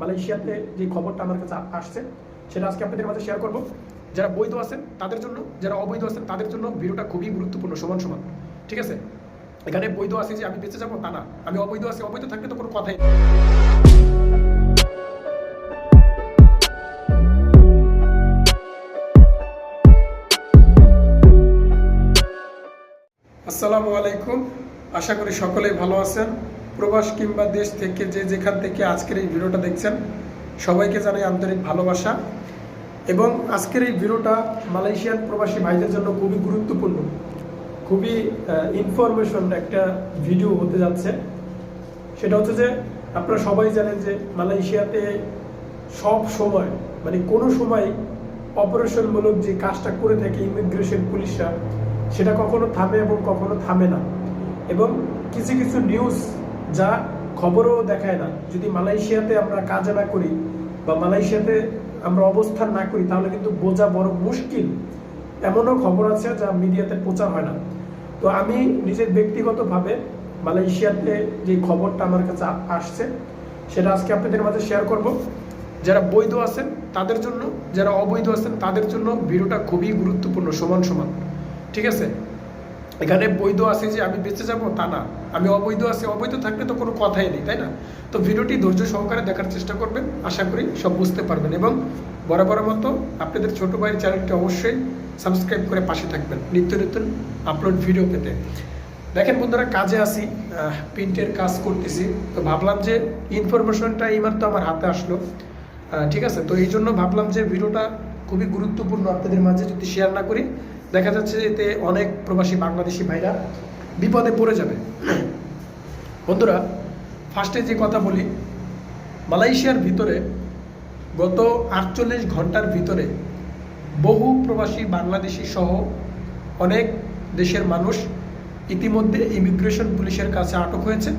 মালয়েশিয়াতে যে খবরটা আমার কাছে আসছে, সেটা আজকে আপনাদের মাঝে শেয়ার করব। যারা বৈধ আছেন, তাদের জন্য, যারা অবৈধ আছেন, তাদের জন্য ভিডিওটা খুবই গুরুত্বপূর্ণ, সমান সমান। ঠিক আছে? এখানে বৈধ আছে যে আমি বেঁচে যাব, তা না। আমি অবৈধ আছি, অবৈধ থাকলে তো কোনো কথাই আসসালামু আলাইকুম। আশা করি সকলেই ভালো আছেন। প্রবাস কিংবা দেশ থেকে যে যেখান থেকে আজকের এই ভিডিওটা দেখছেন, সবাইকে জানাই আন্তরিক ভালোবাসা। এবং আজকের এই ভিডিওটা মালয়েশিয়ান প্রবাসী ভাইদের জন্য খুবই গুরুত্বপূর্ণ। খুবই ইনফরমেশন একটা ভিডিও হতে যাচ্ছে। সেটা হচ্ছে যে, আপনারা সবাই জানেন যে মালয়েশিয়াতে সব সময় মানে কোনো সময় অপারেশনমূলক যে কাজটা করে থাকে ইমিগ্রেশন পুলিশরা, সেটা কখনো থামে এবং কখনো থামে না। এবং কিছু কিছু নিউজ যা খবরও দেখায় না। যদি মালয়েশিয়াতে আমরা কাজ না করি বা মালয়েশিয়াতে আমরা অবস্থান না করি, তাহলে কিন্তু বোঝা বড় মুশকিল। এমনও খবর আছে যা মিডিয়াতে প্রচার হয় না। তো আমি নিজের ব্যক্তিগতভাবে মালয়েশিয়াতে যে খবরটা আমার কাছে আসছে, সেটা আজকে আপনাদের মাঝে শেয়ার করব। যারা বৈধ আছেন, তাদের জন্য, যারা অবৈধ আছেন, তাদের জন্য ভিডিওটা খুবই গুরুত্বপূর্ণ, সমান সমান। ঠিক আছে? এখানে বৈধ আছে যে আমি বেঁচে যাব, তা না। আমি অবৈধ আছি, অবৈধ থাকলে তো কোনো কথাই নেই, তাই না? তো ভিডিওটি ধৈর্য সহকারে দেখার চেষ্টা করবেন, আশা করি সব বুঝতে পারবেন এবং বরাবর মতো আপনাদের ছোট ভাইয়ের চ্যানেলটি অবশ্যই সাবস্ক্রাইব করে পাশে থাকবেন, নিত্য নতুন আপলোড ভিডিও পেতে। দেখেন বন্ধুরা, কাজে আসি প্রিন্টের কাজ করতেছি। তো ভাবলাম যে ইনফরমেশনটা এইবার তো আমার হাতে আসলো। ঠিক আছে? তো এই জন্য ভাবলাম যে ভিডিওটা খুবই গুরুত্বপূর্ণ আপনাদের মাঝে যদি শেয়ার না করি দেখা যাচ্ছে এতে অনেক প্রবাসী বাংলাদেশি ভাইরা বিপদে পড়ে যাবে। বন্ধুরা ফার্স্টে যে কথা বলি, মালয়েশিয়ার ভিতরে গত আটচল্লিশ ঘণ্টার ভিতরে বহু প্রবাসী বাংলাদেশি সহ অনেক দেশের মানুষ ইতিমধ্যে ইমিগ্রেশন পুলিশের কাছে আটক হয়েছে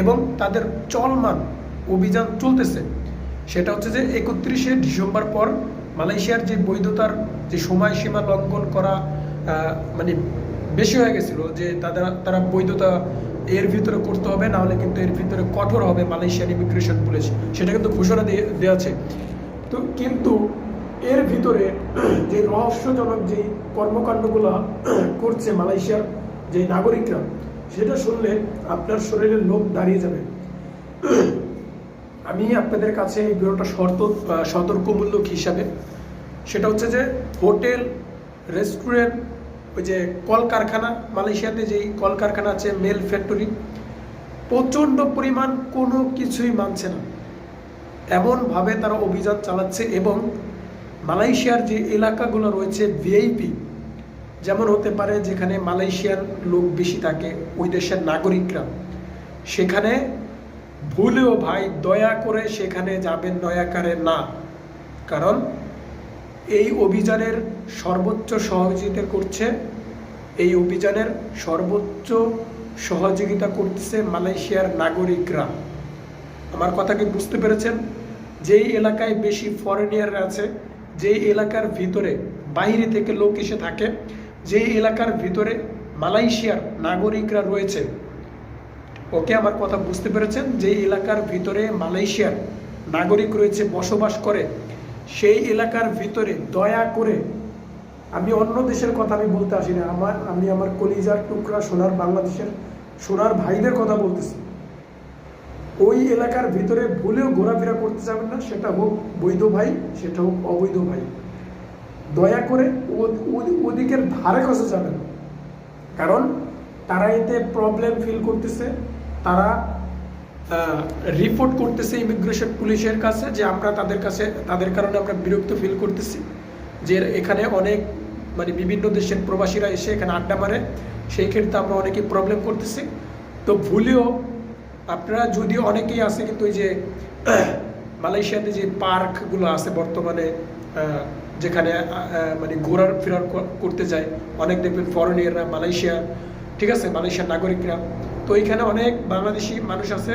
এবং তাদের চলমান অভিযান চলতেছে। সেটা হচ্ছে যে একত্রিশে ডিসেম্বর পর মালয়েশিয়ার যে বৈধতার যে সময়সীমা লঙ্ঘন করা মানে বেশি হয়ে গেছিল যে তারা তারা বৈধতা এর ভিতরে করতে হবে না হলে কিন্তু এর ভিতরে কঠোর হবে মালয়েশিয়ান ইমিগ্রেশন পুলিশ সেটা কিন্তু ঘোষণা দিয়ে দেওয়া আছে। তো কিন্তু এর ভিতরে যে রহস্যজনক যে কর্মকাণ্ডগুলো করছে মালয়েশিয়ার যে নাগরিকরা, সেটা শুনলে আপনার শরীরের লোভ দাঁড়িয়ে যাবে। আমি আপনাদের কাছে এই ভিডিওটা শর্ত সতর্কমূলক হিসাবে। সেটা হচ্ছে যে হোটেল রেস্টুরেন্ট ওই যে কলকারখানা, মালয়েশিয়াতে যেই কলকারখানা আছে, মেল ফ্যাক্টরি, প্রচণ্ড পরিমাণ কোনো কিছুই মানছে না। এমনভাবে তারা অভিযান চালাচ্ছে এবং মালয়েশিয়ার যে এলাকাগুলো রয়েছে ভিআইপি যেমন হতে পারে যেখানে মালয়েশিয়ার লোক বেশি থাকে, ওই দেশের নাগরিকরা, সেখানে ভুলেও ভাই, দয়া করে সেখানে যাবেন দয়াকারে না। কারণ এই অভিযানের সর্বোচ্চ সহযোগিতা করছে, এই অভিযানের সর্বোচ্চ সহযোগিতা করতেছে মালয়েশিয়ার নাগরিকরা। আমার কথা কি বুঝতে পেরেছেন? যেই এলাকায় বেশি ফরেনিয়ার আছে, যেই এলাকার ভিতরে বাইরে থেকে লোক এসে থাকে, যেই এলাকার ভিতরে মালয়েশিয়ার নাগরিকরা রয়েছে। ওকে আমার কথা বুঝতে পেরেছেন? যেই এলাকার ভিতরে মালয়েশিয়ার নাগরিক রয়েছে, বসবাস করে সেই এলাকার ভিতরে দয়া করে, আমি অন্য দেশের কথা আমি বলতে আসি না, আমার, আমি আমার কলিজার টুকরা সোনার বাংলাদেশের সোনার ভাইদের কথা বলতেছি ওই এলাকার ভিতরে ভুলেও ঘোরাফেরা করতে যাবেন না, সেটা হোক বৈধ ভাই, সেটা হোক অবৈধ ভাই দয়া করে ওদিকের ধারে কাছে যাবেন। কারণ তারা এতে প্রবলেম ফিল করতেছে, তারা রিপোর্ট করতেছে ইমিগ্রেশন পুলিশের কাছে যে আমরা তাদের কাছে, তাদের কারণে আমরা বিরক্ত ফিল করতেছি। যে এখানে অনেক মানে বিভিন্ন দেশের প্রবাসীরা এসে এখানে আড্ডা মারে। সেই ক্ষেত্রে আমরা অনেকেই প্রবলেম করতেছি। তো ভুলেও আপনারা যদি অনেকেই আছে কিন্তু ওই যে, মালয়েশিয়াতে যে পার্কগুলো আছে বর্তমানে যেখানে মানে ঘোরার, ফেরার করতে যায় অনেক দেখবেন ফরেনিয়াররা মালয়েশিয়া ঠিক আছে? মালয়েশিয়ার নাগরিকরা। তো ওইখানে অনেক বাংলাদেশি মানুষ আছে,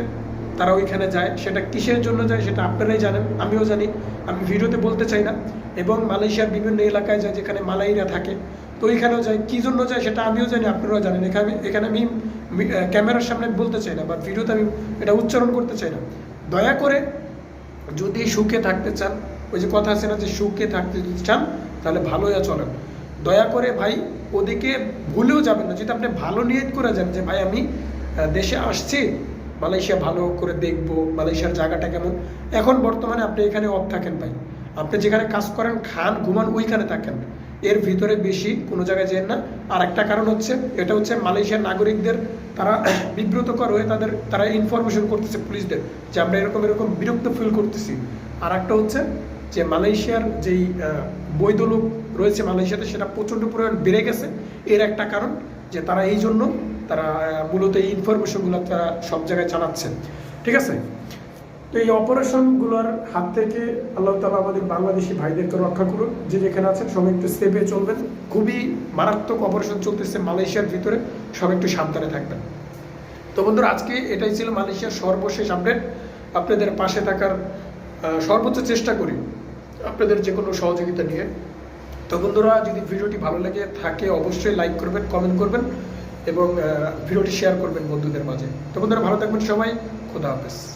তারা ওইখানে যায়। সেটা কিসের জন্য যায় সেটা আপনারাই জানেন, আমিও জানি, আমি ভিডিওতে বলতে চাই না। এবং মালয়েশিয়ার বিভিন্ন এলাকায় যায় যেখানে মালাইরা থাকে, তো ওইখানেও যায়। কী জন্য যায় সেটা আমিও জানি, আপনারাও জানেন। এখানে এখানে আমি ক্যামেরার সামনে বলতে চাই না, বা ভিডিওতে আমি এটা উচ্চারণ করতে চাই না। দয়া করে যদি সুখে থাকতে চান, ওই যে কথা আছে না যে সুখে থাকতে যদি চান, তাহলে ভালোই চলেন। দয়া করে ভাই, ওদিকে ভুলেও যাবেন না। যদি আপনি ভালো নিয়ত করে যান যে, ভাই, আমি দেশে আসছি, মালয়েশিয়া ভালো করে দেখব, মালয়েশিয়ার জায়গাটা কেমন। এখন বর্তমানে আপনি এখানে অফ থাকেন ভাই। আপনি যেখানে কাজ করেন, খান, ঘুমান, ওইখানে থাকেন। এর ভিতরে বেশি কোনো জায়গায় যেন না। আর একটা কারণ হচ্ছে, এটা হচ্ছে মালয়েশিয়ার নাগরিকদের, তারা বিব্রতকর হয়ে তাদের, তারা ইনফরমেশন করতেছে পুলিশদের, যে আমরা এরকম এরকম বিরক্ত ফিল করতেছি। আর একটা হচ্ছে যে মালয়েশিয়ার যেই বৈধ লোক রয়েছে মালয়েশিয়াতে, সেটা প্রচণ্ড পরিমাণ বেড়ে গেছে। এর একটা কারণ যে তারা এই জন্য তারা মূলত এই ইনফরমেশনগুলো তারা সব জায়গায় চালাচ্ছে ঠিক আছে? তো এই অপারেশনগুলোর হাত থেকে আল্লাহ তালা আমাদের বাংলাদেশি ভাইদেরকে রক্ষা করুন যে যেখানে আছেন, সবাই একটু সেফে চলবেন। খুবই মারাত্মক অপারেশন চলতেছে মালয়েশিয়ার ভিতরে। সবাই একটু সাবধানে থাকবেন। তো বন্ধুরা, আজকে এটাই ছিল মালয়েশিয়ার সর্বশেষ আপডেট আপনাদের পাশে থাকার সর্বোচ্চ চেষ্টা করি আপনাদের যে কোনো সহযোগিতা নিয়ে। তো বন্ধুরা, যদি ভিডিওটি ভালো লাগে থাকে, অবশ্যই লাইক করবেন কমেন্ট করবেন এবং ভিডিওটি শেয়ার করবেন বন্ধুদের মাঝে। তো বন্ধুরা, ভালো থাকবেন সবাই। খোদা হাফেজ।